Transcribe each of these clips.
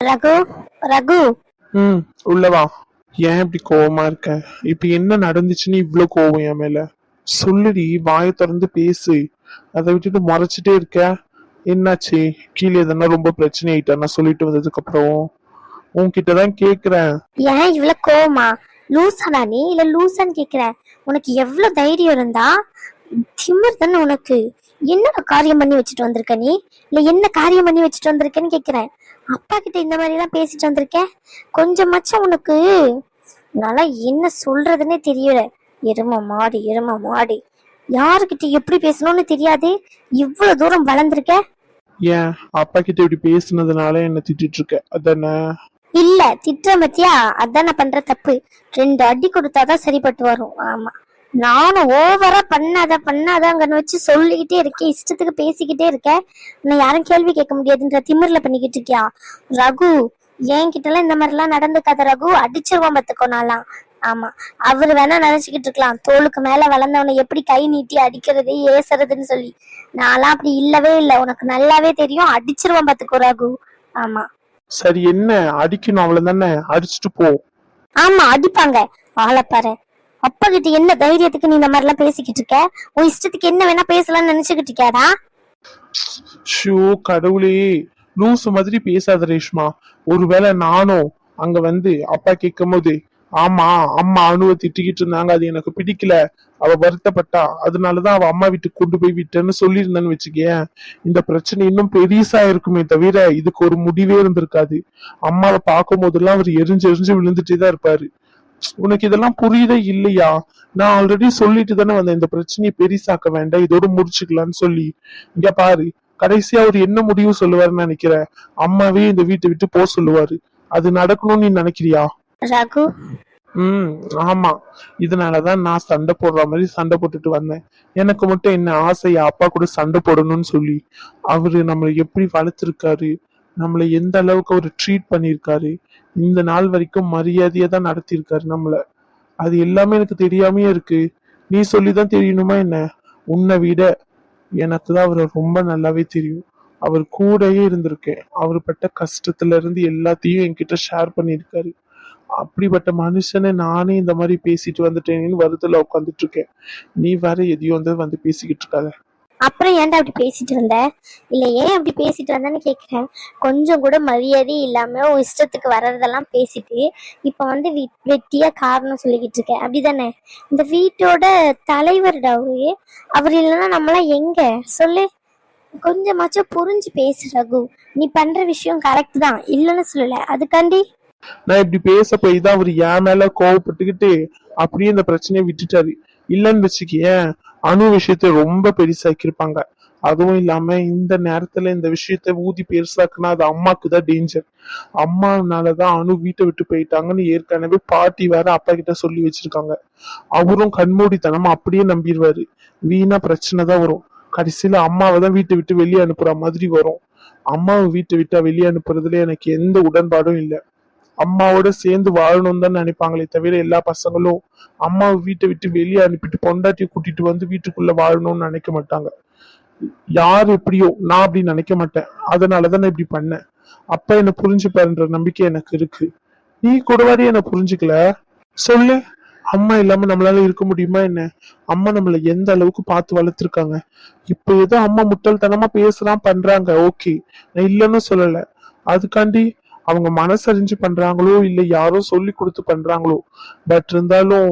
ரகு ரகு. ம் உள்ளவா ஏன் இப்படி கோவமா இருக்க? இப்ப என்ன நடந்துச்சுன்னு இவ்ளோ கோவம் என் மேல. சொல்லுடி வாயை திறந்து பேசு. அதை விட்டுட்டு மறைச்சிட்டே இருக்க. என்னாச்சு? கீழே எதனா ரொம்ப பிரச்சனை ஆயிட்டா நான் சொல்லிட்டு வந்ததுக்கு அப்புறம். உன்கிட்ட தான் கேக்குறேன். ஏன் இவ்வளவு கோவமா? லூசாடா நீ? இல்ல லூசான்னு கேக்குறேன் உனக்கு எவ்வளவு தைரியம் இருந்தா? திமிர் தானே உனக்கு. என்னடா காரியம் பண்ணி வச்சுட்டு வந்திருக்க நீ? இல்ல என்ன காரியம் பண்ணி வச்சுட்டு வந்திருக்கேன்னு கேக்குறேன். அப்பா கிட்ட இந்த மாதிரி எல்லாம் பேசிட்டு வந்திருக்க? கொஞ்சமாச்சும் உனக்கு. நல்லா என்ன சொல்றதுன்னே தெரியல. எரும மாடு எரும மாடு. யாருக்கிட்ட எப்படி பேசணும்னு தெரியாது? இவ்வளவு தூரம் வளர்ந்துருக்க? ஏன்? அப்பா கிட்ட இப்படி பேசுனதுனால என்ன திட்டிட்டு இருக்க? அதானே? இல்ல திட்டுற பத்தியா அதான் நான் பண்ற தப்பு. ரெண்டு அடி கொடுத்தாதான் சரிப்பட்டு வரும். ஆமா. நானும் ஓவரா பண்ணாத பண்ணாதாங்கன்னு வச்சு சொல்லிக்கிட்டே இருக்கேன். இஷ்டத்துக்கு பேசிக்கிட்டே இருக்கேன். நான் யாரும் கேள்வி கேட்க முடியாதுன்ற திமிர்ல பண்ணிக்கிட்டு இருக்கியா? ரகு என்கிட்ட எல்லாம் இந்த மாதிரி எல்லாம் நடந்துக்காத ரகு. அடிச்சிருவான் பத்துக்கோ நான்லாம். ஆமா. அவர் வேணா நினைச்சுக்கிட்டு இருக்கலாம். தோளுக்கு மேல வளர்ந்தவனை எப்படி கை நீட்டி அடிக்கிறது ஏசுறதுன்னு சொல்லி. நான்லாம் அப்படி இல்லவே இல்லை. உனக்கு நல்லாவே தெரியும். அடிச்சிருவான் பாத்துக்கோ ரகு. ஆமா. சரி என்ன? அடிக்கணும் அவ்வளவுதானே? அடிச்சுட்டு போ. ஆமா அடிப்பாங்க. ஆளை பாரு. அப்பா கிட்ட என்ன தைரியத்துக்கு நீ இந்த மாதிரி எல்லாம் பேசிக்கிட்டு இருக்க? உன் இஷ்டத்துக்கு என்ன வேணா பேசலாம்னு நினைச்சுக்கிட்டு இருக்கியாடா? ஷோ கடவுளே. லூசு மாதிரி பேசாத ரேஷ்மா. ஒருவேளை நானும் அங்க வந்து அப்பா கேட்கும் போது ஆமா அம்மா அணுவை திட்டிக்கிட்டு இருந்தாங்க அது எனக்கு பிடிக்கல. அவ வருத்தப்பட்டா. அதனாலதான் அவ அம்மா வீட்டுக்கு கொண்டு போய் விட்டேன்னு சொல்லியிருந்தேன்னு வச்சுக்கேன். இந்த பிரச்சனை இன்னும் பெரிசா இருக்குமே தவிர இதுக்கு ஒரு முடிவே இருந்திருக்காது. அம்மாவை பார்க்கும் போதெல்லாம் அவர் எரிஞ்சு எரிஞ்சு விழுந்துட்டே தான் இருப்பாரு. உனக்கு இதெல்லாம் புரியுதே இல்லையா? நான் ஆல்ரெடி சொல்லிட்டு தானே வந்தேன் இந்த பிரச்சனையை பெரிசாக்க வேண்டாம் இதோட முடிச்சுக்கலாம்னு சொல்லி. இங்க பாரு கடைசியா அவர் என்ன முடிவு சொல்லுவாருன்னு நினைக்கிறேன். அம்மாவே இந்த வீட்டை விட்டு போக சொல்லுவாரு. அது நடக்கணும்னு நீ நினைக்கிறியா? ரகு. ம் ஆமா. இதனாலதான் நான் சண்டை போடுற மாதிரி சண்டை போட்டுட்டு வந்தேன். எனக்கு மட்டும் என்ன ஆசையா அப்பா கூட சண்டை போடணும்னு சொல்லி. அவரு நம்மளை எப்படி வளர்த்திருக்காரு? நம்மளை எந்த அளவுக்கு அவர் ட்ரீட் பண்ணியிருக்காரு? இந்த நாள் வரைக்கும் மரியாதையை தான் நடத்தியிருக்காரு நம்மள. அது எல்லாமே எனக்கு தெரியாமயே இருக்கு. நீ சொல்லிதான் தெரியணுமா என்ன? உன்னை விட எனக்கு தான் அவரை ரொம்ப நல்லாவே தெரியும். அவர் கூடயே இருந்திருக்கேன். அவர் பட்ட கஷ்டத்துல இருந்து எல்லாத்தையும் என்கிட்ட ஷேர் பண்ணியிருக்காரு. அப்படிப்பட்ட மனுஷனை நானே இந்த மாதிரி பேசிட்டு வந்துட்டேன்னு வருத்தல உட்காந்துட்டு இருக்கேன். நீ வேற எதையும் வந்து வந்து பேசிக்கிட்டு இருக்காத. அப்புறம் ஏன்டா அப்படி பேசிட்டு வந்த இல்ல ஏன் அப்படி பேசிட்டு வந்தேன்னு கேக்குறேன். கொஞ்சம் கூட மரியாதை இல்லாம உன் இஷ்டத்துக்கு வர்றதெல்லாம் பேசிட்டு இப்ப வந்து வெ- வெட்டியா காரணம் சொல்லிக்கிட்டு இருக்க அப்படிதானே? இந்த வீட்டோட தலைவர்டா அவரு? அவர் இல்லைன்னா நம்மளாம் எங்க? சொல்லு. கொஞ்சமாச்சும் புரிஞ்சு பேசு ரகு. நீ பண்ற விஷயம் கரெக்ட் தான். இல்லைன்னு சொல்லல. அதுக்காண்டி? நான் இப்படி பேச போய் தான் அவர் என் மேல கோவப்பட்டுக்கிட்டு அப்படியே இந்த பிரச்சனையை விட்டுட்டாரு. இல்லைன்னு வச்சுக்கேன் அணு விஷயத்தை ரொம்ப பெருசாக்கியிருப்பாங்க. அதுவும் இல்லாம இந்த நேரத்துல இந்த விஷயத்த ஊதி பெருசாக்குனா அது அம்மாக்கு தான் டேஞ்சர் அம்மானாலதான் அணு வீட்டை விட்டு போயிட்டாங்கன்னு ஏற்கனவே பாட்டி வேற அப்பா கிட்ட சொல்லி வச்சிருக்காங்க. அவரும் கண்மூடித்தனமா அப்படியே நம்பிடுவாரு. வீணா பிரச்சனை தான் வரும். கடைசியில அம்மாவை தான் வீட்டை விட்டு வெளியே அனுப்புற மாதிரி வரும். அம்மாவை வீட்டை விட்டா வெளியே அனுப்புறதுல எனக்கு எந்த உடன்பாடும் இல்லை. அம்மாவோட சேர்ந்து வாழணும் தான் நினைப்பாங்களே தவிர எல்லா பசங்களும் அம்மாவை வீட்டை விட்டு வெளியே அனுப்பிட்டு பொண்டாட்டியை கூட்டிட்டு வந்து வீட்டுக்குள்ள வாழணும்னு நினைக்க மாட்டாங்க. யார் எப்படியோ நான் அப்படி நினைக்க மாட்டேன். அதனாலதான் நான் இப்படி பண்ணேன். அப்பா என்ன புரிஞ்சுப்பாருன்ற நம்பிக்கை எனக்கு இருக்கு. நீ கூடவாடி என்ன புரிஞ்சுக்கல? சொல்லு. அம்மா இல்லாம நம்மளால இருக்க முடியுமா என்ன? அம்மா நம்மள எந்த அளவுக்கு பார்த்து வளர்த்துருக்காங்க? இப்ப ஏதோ அம்மா முட்டாள்தனமா பேசலாம் பண்றாங்க. ஓகே. நான் இல்லைன்னு சொல்லல. அதுக்காண்டி அவங்க மனசறிஞ்சு பண்றாங்களோ இல்ல யாரோ சொல்லி கொடுத்து பண்றாங்களோ பட் இருந்தாலும்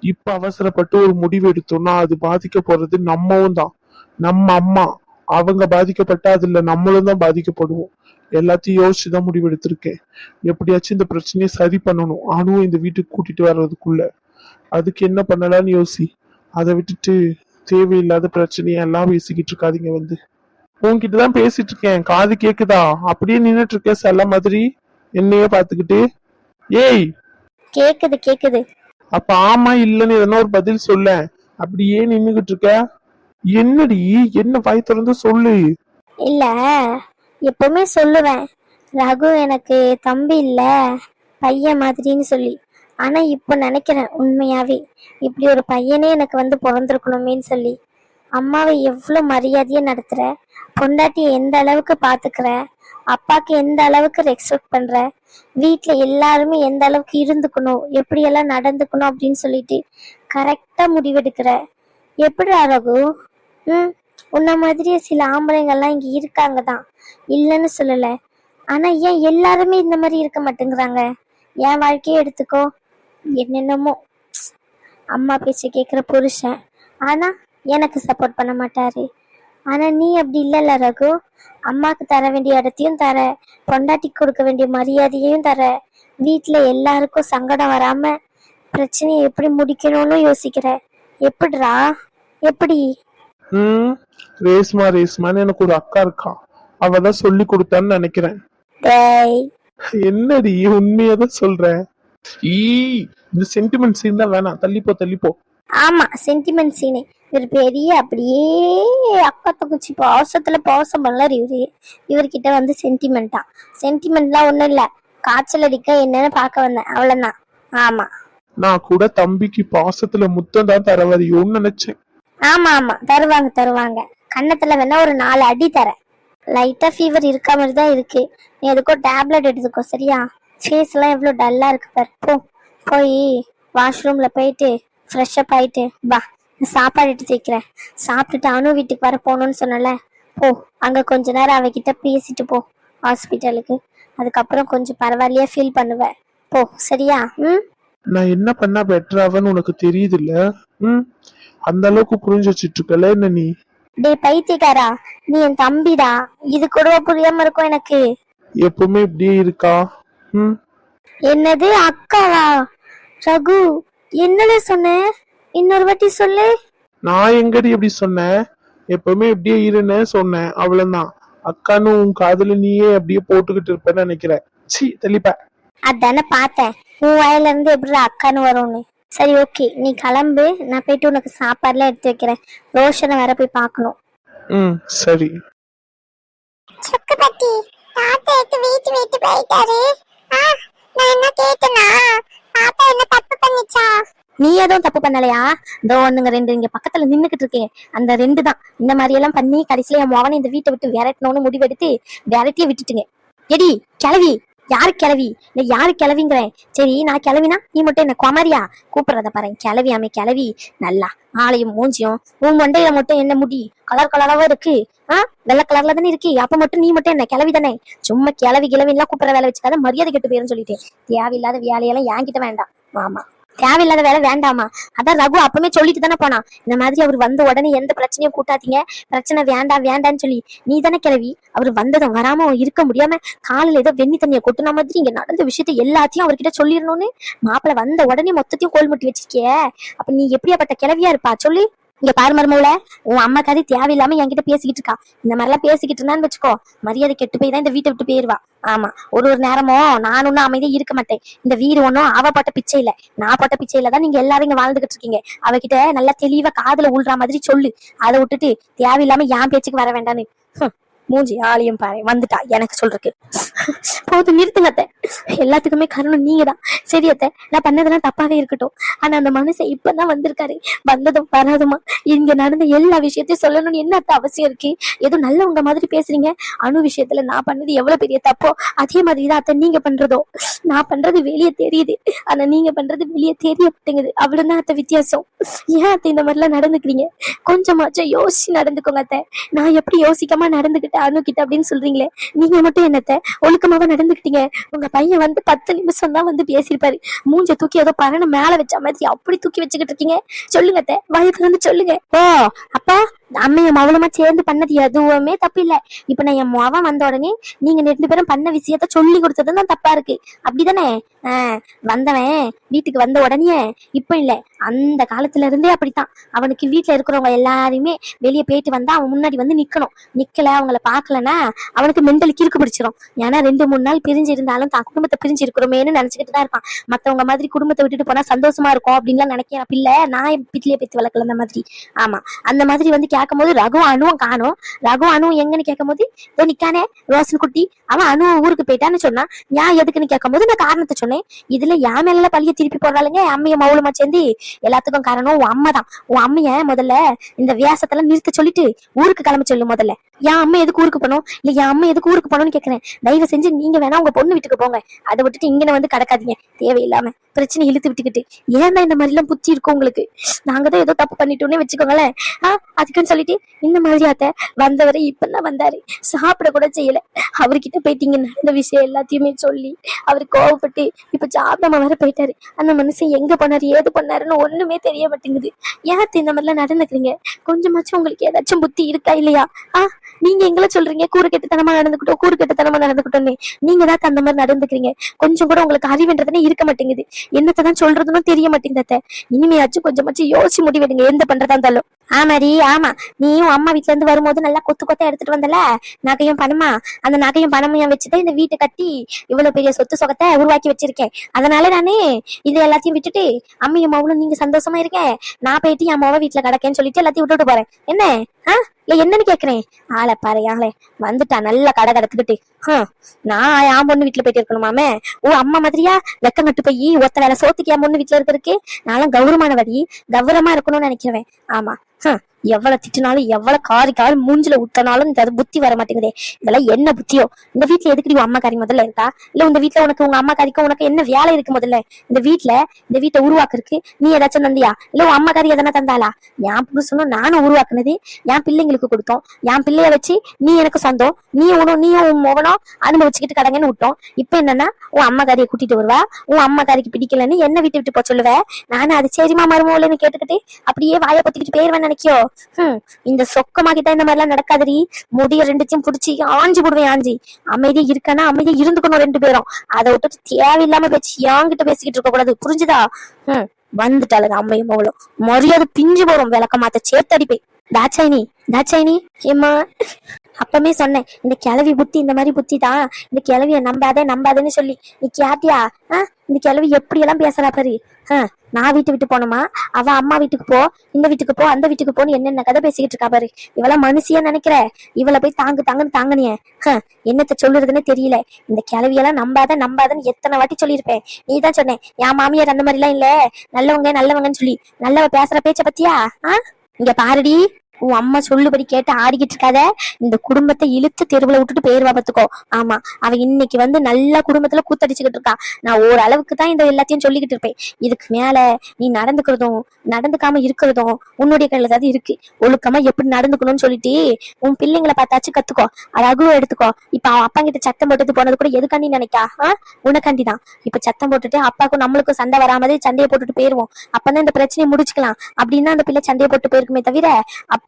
இப்ப அவசரப்பட்டு ஒரு முடிவு எடுத்தோம்னா அது பாதிக்க போறது நம்மவும் தான். நம்ம அம்மா அவங்க பாதிக்கப்பட்டா அதுல நம்மளும் தான் பாதிக்கப்படுவோம். எல்லாத்தையும் யோசிச்சுதான் முடிவு எடுத்திருக்கேன். எப்படியாச்சும் இந்த பிரச்சனையை சரி பண்ணணும். அணுவும் இந்த வீட்டுக்கு கூட்டிட்டு வர்றதுக்குள்ள. அதுக்கு என்ன பண்ணலாம்னு யோசி. அதை விட்டுட்டு தேவையில்லாத பிரச்சனையை எல்லாம் பேசிக்கிட்டு இருக்காதீங்க வந்து. உன்கிட்ட தான் பேசிட்டு இருக்கேன். காது கேக்குதா? அப்படியே நின்னுட்டு இருக்க செல்ல மாதிரி. என்னையே பாத்துக்கிட்டு ஏய்! கேக்குது கேக்குது. அப்ப ஆமா இல்லன்னு எதனா ஒரு பதில் சொல்ல. அப்படியே நின்னுகிட்டு இருக்க. என்னடி? என்ன வாய் திறந்து சொல்லு? இல்ல எப்பவுமே சொல்லுவேன். ரகு எனக்கு தம்பி இல்ல பையன் மாதிரின்னு சொல்லி. ஆனா இப்ப நினைக்கிறேன் உண்மையாவே. இப்படி ஒரு பையனே எனக்கு வந்து பிறந்திருக்கணுமேன்னு சொல்லி. அம்மாவை எவ்வளவு மரியாதையா நடத்துற? பொண்டாட்டியை எந்த அளவுக்கு பாத்துக்கிற? அப்பாக்கு எந்த அளவுக்கு ரெஸ்பெக்ட் பண்ற? வீட்டில் எல்லாருமே எந்த அளவுக்கு இருந்துக்கணும்? எப்படி எல்லாம் நடந்துக்கணும் அப்படின்னு சொல்லிட்டு கரெக்டா முடிவெடுக்கிற. எப்படி ரகு? ம் உன்ன மாதிரியே சில ஆம்பளைங்கள்லாம் இங்க இருக்காங்க தான். இல்லைன்னு சொல்லல. ஆனா ஏன் எல்லாருமே இந்த மாதிரி இருக்க மாட்டேங்கிறாங்க? என் வாழ்க்கையை எடுத்துக்கோ. என்னென்னமோ. அம்மா பேச்ச கேட்குற புருஷன். ஆனா எனக்கு சப்போர்ட் பண்ண மாட்டாரு. ஆனா நீ அப்படி இல்லைல்ல ரகு. அம்மாக்கு தர வேண்டிய இடத்தையும் தர பொண்டாட்டிக்கு கொடுக்க வேண்டிய மரியாதையையும் தர வீட்ல எல்லாருக்கும் சங்கடம் வராம பிரச்சனையை எப்படி முடிக்கணும்னு யோசிக்கிற? எப்படிடா? எப்படி? ம் ரேஸ்மா ரேஸ்மான்னு எனக்கு ஒரு அக்கா இருக்கா. அவ தான் சொல்லி கொடுத்தான்னு நினைக்கிறேன். டேய். என்னடி உண்மையா தான் சொல்றேன் ஈ இந்த சென்டிமெண்ட் சீன் தான் வேணாம். தள்ளிப்போ தள்ளிப்போ. ஆமா சென்டிமெண்ட் சீனு இவர் பெரிய அப்படியே அக்கா தங்கச்சி பாசத்துல பாசம் பண்ணலார் இவரு இவர்கிட்ட வந்து சென்டிமெண்டா சென்டிமெண்ட்லாம் ஒண்ணும் இல்ல. காய்ச்சல் அடிக்க என்னன்னு பார்க்க வந்தேன். அவ்வளவுதான். ஆமா. நான் கூட தம்பிக்கு பாசத்துல முத்தம் தான் தரவரியோன்னு நினைச்சேன். ஆமா ஆமா. தருவாங்க தருவாங்க. கன்னத்துல வேணா ஒரு நாலு அடி தரேன். லைட்டா ஃபீவர் இருக்க மாதிரி தான் இருக்கு. நீ எதுக்கோ டேப்லெட் எடுத்துக்கோ சரியா? ஃபேஸ் எல்லாம் எவ்வளவு டல்லா இருக்கு பாரு. போ போய் வாஷ்ரூம்ல போயிட்டு ஃப்ரெஷ் அப் ஆயிட்டு. வா சாப்பாடு எடுத்து வைக்கிறேன். சாப்பிட்டுட்டு அனு வீட்டுக்கு வர போகணும்னு சொன்னல போ அங்க கொஞ்ச நேரம் அவகிட்ட பேசிட்டு போ ஹாஸ்பிட்டலுக்கு. அதுக்கப்புறம் கொஞ்சம் பரவாயில்லையா ஃபீல் பண்ணுவ. போ சரியா? ம்? நான் என்ன பண்ணா பெட்டராவன்னு உனக்கு தெரியுது இல்ல ம்? அந்த அளவுக்கு புரிஞ்சு வச்சிட்டு இருக்கல என்ன நீ? டேய் பைத்தியக்காரா நீ என் தம்பிடா. இது கூடவா புரியாம இருக்கும் எனக்கு? எப்பவுமே இப்படியே இருக்கா? ம்? என்னது அக்காவா? ரகு என்னல சொன்ன? இன்னொரு வாட்டி சொல்லு. நான் எங்கடி எப்படி சொன்னேன் எப்பவுமே இப்படியே இருன்னு சொன்னேன் அவ்வளவுதான். அக்கான்னு உன் காதுல நீயே அப்படியே போட்டுக்கிட்டு இருப்பேன்னு நினைக்கிறேன். சி தெளிப்ப. அதானே பார்த்தேன். உன் வாயில இருந்து எப்படி அக்கான்னு வரும்னு. சரி ஓகே. நீ கிளம்பு. நான் போயிட்டு உனக்கு சாப்பாடுலாம் எடுத்து வைக்கிறேன். ரோஷனை வேற போய் பார்க்கணும். ம் சரி. சக்கபத்தி தாத்தா எடுத்து வீட்டு வீட்டு போயிட்டாரு. எதுவும் தப்பு பண்ணலையா? இதோ ஒண்ணுங்க ரெண்டு இங்க பக்கத்துல நின்னுகிட்டு இருக்கேன். அந்த ரெண்டு தான். இந்த மாதிரி எல்லாம் பண்ணி கடைசியில என் மோகனை இந்த வீட்டை விட்டு விரட்டணும்னு முடிவெடுத்து விரட்டியே விட்டுட்டுங்க. எடி கிளவி. யாரு கிளவி? இல்ல யாரு கிளவிங்கிறேன் சரி நான் கிளவினா நீ மட்டும் என்ன குமரியா? கூப்பிடுறத பாரு. கிளவி அமை கிளவி. நல்லா. ஆளையும் மூஞ்சியும். உன் மண்டையில மட்டும் என்ன முடி? கலர் கலராவா இருக்கு. ஆ? வெள்ளை கலர்ல தானே இருக்கு. அப்ப மட்டும் நீ மட்டும் என்ன கிளவி தானே? சும்மா கிளவி கிளவி எல்லாம் கூப்பிடுற வேலை வச்சுக்காத மரியாதை கெட்டு போயிருன்னு சொல்லிட்டேன். தேவையில்லாத வேலையெல்லாம் என்கிட்ட வேண்டாம். ஆமா தேவையில்லாத வேலை வேண்டாமா? அதான் ரகு அப்பவுமே சொல்லிட்டு தானே போனான். இந்த மாதிரி அவர் வந்த உடனே எந்த பிரச்சனையும் கூட்டாதீங்க. பிரச்சனை வேண்டாம் வேண்டாம்னு சொல்லி. நீ தானே கிளவி. அவர் வந்ததும் வராம இருக்க முடியாம காலையில ஏதோ வெண்ணி தண்ணியை கொட்டுன மாதிரி இங்க நடந்த விஷயத்த எல்லாத்தையும் அவர்கிட்ட சொல்லிடணும்னு மாப்பிள்ள வந்த உடனே மொத்தத்தையும் கோல் முட்டி வச்சிருக்கிய. அப்ப நீ எப்படியாப்பட்ட கிளவியா இருப்பா? சொல்லி. இங்க பாரு மருமவுல உன் அம்மா கதை தேவையில்லாம என்கிட்ட பேசிக்கிட்டு இருக்கா. இந்த மாதிரி எல்லாம் பேசிக்கிட்டு இருந்தான்னு வச்சுக்கோ மரியாதை கெட்டு போய் தான் இந்த வீட்டை விட்டு போயிருவா. ஆமா ஒரு ஒரு நேரமும் நான் ஒன்னும் அமைதியா இருக்க மாட்டேன். இந்த வீடு ஒன்னும் அவ போட்ட பிச்சை இல்ல. நான் போட்ட பிச்சையில தான் நீங்க எல்லாரும் இங்க வாழ்ந்துகிட்டு இருக்கீங்க. அவகிட்ட நல்லா தெளிவா காதுல உள்ற மாதிரி சொல்லு. அதை விட்டுட்டு தேவையில்லாம என் பேச்சுக்கு வர வேண்டான்னு. மூஞ்சி ஆளையும் பாரு வந்துட்டா எனக்கு சொல்றதுக்கு. போது நிறுத்துங்க அத்தை. எல்லாத்துக்குமே காரணம் நீங்க தான் சரி அத்தை நான் பண்ணதெல்லாம் தப்பாவே இருக்கட்டும். ஆனா அந்த மனுஷன் இப்பதான் வந்திருக்காரு. வந்ததும் வராதுமா. இங்க நடந்த எல்லா விஷயத்தையும் சொல்லணும்னு என்ன அத்தை அவசியம் இருக்கு? ஏதோ நல்லவங்க மாதிரி பேசுறீங்க. அணு விஷயத்துல நான் பண்ணது எவ்வளவு பெரிய தப்போ அதே மாதிரிதான் அத்தை நீங்க பண்றதோ. நான் பண்றது வெளியே தெரியுது. ஆனா நீங்க பண்றது வெளியே தெரிய மாட்டேங்குது. அவ்வளவுதான் அத்தை வித்தியாசம். ஏன் அத்தை இந்த மாதிரிலாம் நடந்துக்கிறீங்க? கொஞ்சமாச்சும் யோசிச்சு நடந்துக்கோங்க அத்தை. நான் எப்படி யோசிக்காம நடந்துக்கிட்டேன் அணு கிட்ட அப்படின்னு சொல்றீங்களே நீங்க மட்டும் என்னத்த ஒழுக்கமாக நடந்துக்கிட்டீங்க? உங்க பையன் வந்து பத்து நிமிஷம் தான் வந்து பேசியிருப்பாரு. மூஞ்ச தூக்கி ஏதோ பரண மேல வச்ச மாதிரி அப்படி தூக்கி வச்சுக்கிட்டு இருக்கீங்க. சொல்லுங்க அத்தை வாயை திறந்து சொல்லுங்க. ஓ அப்பா அம்மையும் மவளமா சேர்ந்து பண்ணது எதுவுமே தப்பு இல்ல இப்ப நான் என் மவன் வந்த உடனே நீங்க ரெண்டு பேரும் பண்ண விஷயத்த சொல்லி கொடுத்தது தான் தப்பா இருக்கு. அப்படிதானே? ஆஹ் வந்தவன் வீட்டுக்கு வந்த உடனே இப்ப இல்ல. அந்த காலத்துல இருந்தே அப்படித்தான். அவனுக்கு வீட்டுல இருக்கிறவங்க எல்லாருமே வெளியே போயிட்டு வந்தா அவன் முன்னாடி வந்து நிக்கணும். நிக்கல அவங்கள பாக்கலன்னா அவனுக்கு மெண்டல் கிறுக்கு பிடிச்சிரும். ஏன்னா ரெண்டு மூணு நாள் பிரிஞ்சு இருந்தாலும் தான் குடும்பத்தை பிரிஞ்சு இருக்கிறோமேன்னு நினைச்சுக்கிட்டு தான் இருப்பான். மத்தவங்க மாதிரி குடும்பத்தை விட்டுட்டு போனா சந்தோஷமா இருக்கும் அப்படின்லாம் நினைக்கிறேன் பிள்ளை நான் வீட்லயே பேத்து வளர்க்கல அந்த மாதிரி. ஆமா. அந்த மாதிரி வந்து கேட்கும்போது ரகு அணுவும் காணும். ரகு அணு எங்கன்னு கேட்கும்போது இதோ நிக்கானே ரோஷன் குட்டி. அவன் அணு ஊருக்கு போயிட்டான்னு சொன்னான் ஏன் எதுக்குன்னு கேட்கும்போது நான் காரணத்தை சொன்னேன். இதுல என் மேல பழிய திருப்பி போடுறாளுங்க அம்மைய மவுளமா சேர்ந்து. எல்லாத்துக்கும் காரணம் உன் அம்மா தான் உன் அம்மைய முதல்ல இந்த வியாசத்தெல்லாம் நிறுத்த சொல்லிட்டு ஊருக்கு கிளம்ப சொல்லு முதல்ல. என் அம்மா எதுக்கு ஊருக்கு போனோம் இல்ல என் அம்மா எதுக்கு ஊருக்கு போனோம்னு கேக்குறேன் தயவு செஞ்சு நீங்க வேணா உங்க பொண்ணு வீட்டுக்கு போங்க. அதை விட்டுட்டு இங்கன வந்து கிடக்காதீங்க. தேவையில்லாம பிரச்சனை இழுத்து விட்டுக்கிட்டு. ஏன்னா இந்த மாதிரி எல்லாம் புத்தி இருக்கும் உங்களுக்கு? நாங்க தான் ஏதோ தப்பு பண்ணிட்டோம்னே வச்சுக்கோங்களேன். ஆஹ் அதுக்குன்னு சொல்லிட்டு இந்த மாதிரி அத்தை வந்தவரை இப்பதான் வந்தாரு. சாப்பிட கூட செய்யல. அவர்கிட்ட போயிட்டீங்க நடந்த விஷயம் எல்லாத்தையுமே சொல்லி அவர் கோவப்பட்டு இப்ப சாப்பிடாம வர போயிட்டாரு. அந்த மனுஷன் எங்க போனாரு ஏது பண்ணாருன்னு ஒண்ணுமே தெரிய மாட்டேங்குது. ஏன் அத்தை இந்த மாதிரிலாம் நடந்துக்கிறீங்க? கொஞ்சமாச்சும் உங்களுக்கு ஏதாச்சும் புத்தி இருக்கா இல்லையா? ஆஹ் நீங்க எங்களை சொல்றீங்க கூறு கெட்டுத்தனமா நடந்துக்கிட்டோம் கூறு கெட்டுத்தனமா நடந்துக்கிட்டோம்னு. நீங்க தான் அந்த மாதிரி நடந்துக்கிறீங்க. கொஞ்சம் கூட உங்களுக்கு அறிவுன்றதுனே இருக்க மாட்டேங்குது. என்னத்தை தான் சொல்றதுன்னு தெரிய மாட்டேங்குது அத்தை. இனிமையாச்சும் கொஞ்சமாச்சும் யோசிச்சு முடிவெடுங்க. எந்த பண்றதா இருந்தாலும். ஆமாடி ஆமா. நீயும் அம்மா வீட்ல இருந்து வரும்போது நல்லா கொத்து கொத்த எடுத்துட்டு வந்தல? நகையும் பணமா? அந்த நகையும் பணமையும் வச்சுதான் இந்த வீட்டை கட்டி இவ்வளவு பெரிய சொத்து சொகத்தை உருவாக்கி வச்சிருக்கேன். அதனால நானே இது எல்லாத்தையும் விட்டுட்டு அம்மையும் மவளும் நீங்க சந்தோஷமா இருக்கேன் நான் போயிட்டு என் மவ வீட்டுல கிடக்கேன்னு சொல்லிட்டு எல்லாத்தையும் விட்டுட்டு போறேன். என்ன? ஆ? இல்ல என்னன்னு கேக்குறேன்? ஆளை பாரு ஆளே வந்துட்டா நல்லா கடை கடத்துக்கிட்டு ஹம், நான் என் பொண்ணு வீட்டுல போயிட்டு இருக்கணுமாமே ஓ அம்மா மாதிரியா? வெக்கம் கட்டு போய் ஒத்த வேலை சோத்துக்கு என் பொண்ணு வீட்டுல இருக்கிறதுக்கு? நானும் கௌரவமானவடி கௌரவமா இருக்கணும்னு நினைக்கிறேன் ஆமா. ஹம், எவ்வளவு திட்டினாலும் எவ்வளவு காரி காரி மூஞ்சில ஊத்தனாலும் இந்த புத்தி வர மாட்டேங்குதே. இதெல்லாம் என்ன புத்தியோ? இந்த வீட்டுல எதுக்கு உன் அம்மா காரி முதல்ல இருக்கா? இல்ல இந்த வீட்டுல உனக்கு உங்க அம்மா காரிக்கும் உனக்கு என்ன வேலை இருக்கு முதல்ல? இந்த வீட்டுல இந்த வீட்டை உருவாக்குறதுக்கு நீ ஏதாச்சும் தந்தியா? இல்ல உன் அம்மா காரி எதனா தந்தாளா? என் புருஷனும் நானும் உருவாக்குனது என் பிள்ளைங்களுக்கு கொடுத்தோம். என் பிள்ளைய வச்சு நீ எனக்கு சொந்தம் நீ உனும் நீயும் உன் மகனும் அனுபவிச்சுக்கிட்டு கடங்கன்னு விட்டோம். இப்ப என்னன்னா உன் அம்மா காரியை கூட்டிட்டு வருவா? உன் அம்மா காரிக்கு பிடிக்கலன்னு என்ன விட்டு விட்டு போ சொல்லுவ? நானும் அது சரிமா இல்லைன்னு கேட்டுக்கிட்டு அப்படியே வாயை பத்திக்கிட்டு போயிருவேன் நினைக்கியோ? ஹம், இந்த சொக்கமாக்கிட்டா இந்த மாதிரிலாம் நடக்காதடி. முடிய ரெண்டுத்தையும் புடிச்சு ஆஞ்சு போடுவேன் ஆஞ்சி. அமைதியா இருக்கனா அமைதியா இருந்துக்கணும் ரெண்டு பேரும். அதை விட்டுட்டு தேவையில்லாம பேச்சு என்கிட்ட பேசிக்கிட்டு இருக்க கூடாது. புரிஞ்சுதா? ஹம் வந்துட்டாளுங்க அம்மையும் அவளும் மரியாதை பிஞ்சு போறோம் விளக்க மாத்த சேர்த்தடிப்பேன் தாட்சாயினி தாட்சாயினி ஏம்மா? அப்பமே சொன்னேன் இந்த கிழவி புத்தி இந்த மாதிரி புத்தி தான் இந்த கிழவிய நம்பாத நம்பாதன்னு சொல்லி. நீ கேட்டியா? ஆ இந்த கிழவி எப்படி எல்லாம் பேசுறா பாரு. ஆ நான் வீட்டு விட்டு போனோமா அவ அம்மா வீட்டுக்கு போ இந்த வீட்டுக்கு போ அந்த வீட்டுக்கு போன்னு என்னென்ன கதை பேசிக்கிட்டு இருக்கா பாரு. இவள மனுஷியா நினைக்கிற? இவளை போய் தாங்கு தாங்குன்னு தாங்கினிய. என்னத்த சொல்லுறதுன்னு தெரியல. இந்த கிழவியெல்லாம் நம்பாத நம்பாதன்னு எத்தனை வாட்டி சொல்லியிருப்பேன். நீ தான் சொன்னேன் என் மாமியார் அந்த மாதிரி எல்லாம் இல்ல. நல்லவங்க நல்லவங்கன்னு சொல்லி. நல்லவ பேசுற பேச்ச பத்தியா? ஆ இங்க பாருடி. உன் அம்மா சொல்லுபடி கேட்டு ஆடிக்கிட்டு இருக்காத. இந்த குடும்பத்தை இழுத்து தெருவுல விட்டுட்டு போயிருவா பார்த்துக்கோ ஆமா அவ இன்னைக்கு வந்து நல்ல குடும்பத்துல கூத்தடிச்சுக்கிட்டு இருக்கா. நான் ஓரளவுக்கு தான் இந்த எல்லாத்தையும் சொல்லிக்கிட்டு இருப்பேன். இதுக்கு மேல நீ நடந்துக்கிறதும் நடந்துக்காம இருக்கிறதும் உன்னுடைய கையில தான் இருக்கு. ஒழுக்கமா எப்படி நடந்துக்கணும்னு சொல்லிட்டு உன் பிள்ளைங்களை பார்த்தாச்சு கத்துக்கோ. ரகுவை எடுத்துக்கோ. இப்ப அவ அப்பா கிட்ட சத்தம் போட்டது போனது கூட எதுக்காண்டி நினைக்கா? ஆ? உனக்காண்டி தான். இப்ப சத்தம் போட்டுட்டு அப்பாவுக்கும் நம்மளுக்கும் சண்டை வராமதே சண்டையை போட்டுட்டு போயிருவோம். அப்பதான் இந்த பிரச்சனையை முடிச்சுக்கலாம். அப்படின்னா அந்த பிள்ளை சண்டையை போட்டு போயிருக்குமே தவிர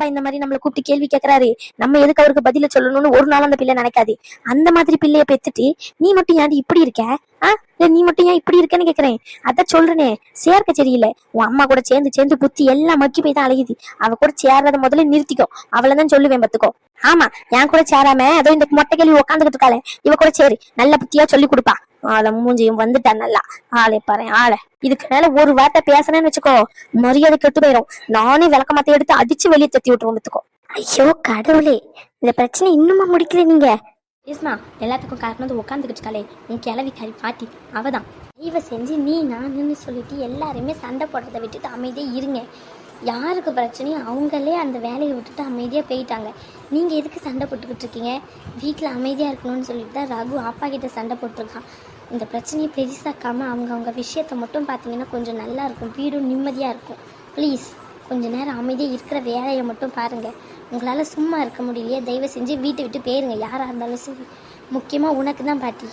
அப்பா இந்த மாதிரி நம்மளை கூப்பிட்டு கேள்வி கேட்கறாரு நம்ம எதுக்கு அவருக்கு பதில சொல்லணும்னு ஒரு நாள் அந்த பிள்ளை நினைக்காது. அந்த மாதிரி பிள்ளைய பெத்துட்டு நீ மட்டும் ஏன் இப்படி இருக்க? ஆ? நீ மட்டும் ஏன் இப்படி இருக்கேன்னு கேக்குறேன். அதான் சொல்றேனே. சேர்க்க சரியில்லை. உன் அம்மா கூட சேர்ந்து சேர்ந்து புத்தி எல்லாம் மக்கி போய் தான் அழகுது அவ கூட சேர்றத முதல்ல நிறுத்திக்கோ. அவளை தான் சொல்லுவேன் பத்துக்கோ ஆமா என் கூட சேராம அதோ இந்த மொட்டை கேள்வி உட்காந்துக்கிட்டு இருக்காளே. இவ கூட சேரு. நல்ல புத்தியா சொல்லி கொடுப்பா. ஆளை மூஞ்சியும் வந்துட்டா நல்லா. ஆளை பாரு ஆளை. இதுக்கு மேல ஒரு வார்த்தை பேசுனேன்னு வச்சுக்கோ மரியாதை கெட்டு போயிடும் நானே விளக்கமாத்த எடுத்து அடிச்சு வெளியே தத்தி விட்டுருவோம் பார்த்துக்கோ ஐயோ கடவுளே. இந்த பிரச்சனை இன்னுமா முடிக்கல நீங்க? இஸ்மா எல்லாத்துக்கும் காரணம் வந்து உட்காந்துக்கிட்டு உன் கிளவி கறி பாட்டி அவதான். தயவு செஞ்சு நீ நானுன்னு சொல்லிட்டு எல்லாருமே சண்டை போடுறத விட்டுட்டு அமைதியே இருங்க. யாருக்கு பிரச்சனையோ அவங்களே அந்த வேலையை விட்டுட்டு அமைதியாக போயிட்டாங்க. நீங்கள் எதுக்கு சண்டை போட்டுக்கிட்டு இருக்கீங்க? வீட்டில் அமைதியாக இருக்கணும்னு சொல்லிட்டு தான் ரகு அப்பா கிட்ட சண்டை போட்டிருக்கான். இந்த பிரச்சனையை பெருசாக்காமல் அவங்கவுங்க விஷயத்த மட்டும் பார்த்தீங்கன்னா கொஞ்சம் நல்லா இருக்கும். வீடும் நிம்மதியாக இருக்கும். ப்ளீஸ் கொஞ்ச நேரம் அமைதியாக இருக்கிற வேலையை மட்டும் பாருங்கள் உங்களால் சும்மா இருக்க முடியலையே. தயவு செஞ்சு வீட்டை விட்டு போயிருங்க. யாராக இருந்தாலும் சரி. முக்கியமாக உனக்கு தான் பாட்டி.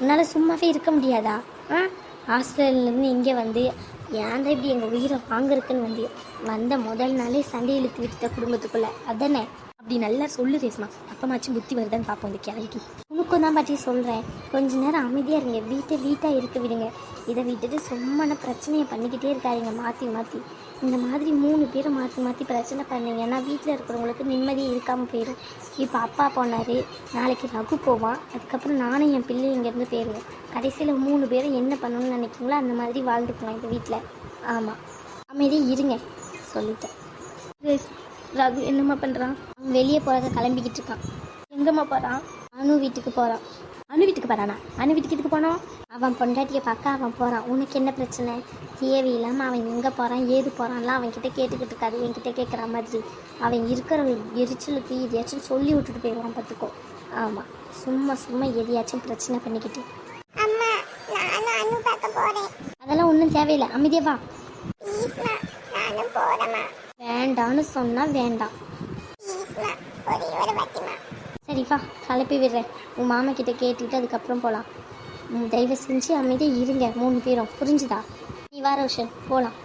உன்னால் சும்மாவே இருக்க முடியாதா? ஆ? ஹாஸ்டல்லேருந்து இங்கே வந்து ஏன்டா இப்படி எங்கள் உயிரை வாங்குறதுக்குன்னு வந்து வந்த முதல் நாளே சண்டை இழுத்து விட்டுட்ட குடும்பத்துக்குள்ளே. அதானே அப்படி நல்லா சொல்லு ரேஸ்மா அப்பமாச்சும் புத்தி வருதான்னு பார்ப்போம் இந்த கிழவிக்கு. உனக்கும் தான் பாட்டி சொல்கிறேன் கொஞ்ச நேரம் அமைதியாக இருங்க. வீட்டை வீட்டாக இருக்க விடுங்க. இதை விட்டுட்டு சும்மான பிரச்சனையை பண்ணிக்கிட்டே இருக்காதீங்க. மாற்றி மாற்றி இந்த மாதிரி மூணு பேரை மாற்றி மாற்றி பிரச்சனை பண்ணீங்கன்னா வீட்டில் இருக்கிறவங்களுக்கு நிம்மதியே இருக்காமல் போயிடும் இப்போ அப்பா போனார். நாளைக்கு ரகு போவான் அதுக்கப்புறம் நானும் என் பிள்ளை இங்கேருந்து போயிடுவேன் கடைசியில் மூணு பேரும் என்ன பண்ணணும்னு நினைக்கிறீங்களோ அந்த மாதிரி வாழ்ந்துக்கலாம் இந்த வீட்டில் ஆமாம் அமைதியாக இருங்க. சொல்லிட்டேன். ரகு என்னம்மா பண்ணுறான் அவன் வெளியே போகிறத கிளம்பிக்கிட்டு இருக்கான். எங்கம்மா போகிறான் அனு வீட்டுக்கு போகிறான் அனு வீட்டுக்கு போகிறானா அனு வீட்டுக்கு இதுக்கு போனோம்? அவன் பொண்டாட்டியை பார்க்க அவன் போகிறான் உனக்கு என்ன பிரச்சனை? தேவையில்லாமல் அவன் எங்கே போகிறான் ஏது போகிறான்லாம் அவன்கிட்ட கேட்டுக்கிட்டு இருக்காது. என்கிட்ட கேட்குற மாதிரி. அவன் இருக்கிற எரிச்சலுக்கு எதையாச்சும் சொல்லி விட்டுட்டு போயிடுவான் பார்த்துக்கோ. ஆமாம் சும்மா சும்மா எதையாச்சும் பிரச்சனை பண்ணிக்கிட்டு. அதெல்லாம் ஒன்றும் தேவையில்லை. அமைதியா வா. ப்ளீஸ்மா நானும் போறேம்மா. வேண்டான்னு சொன்னால் வேண்டாம். ப்ளீஸ்மா சரி வா கிளப்பி விடுறேன். உன் மாமா கிட்ட கேட்டுட்டு அதுக்கப்புறம் போகலாம் தயவு செஞ்சு அமைதியாக இருங்க மூணு பேரும். புரிஞ்சுதா? நீ வா ரோஷன். போகலாம்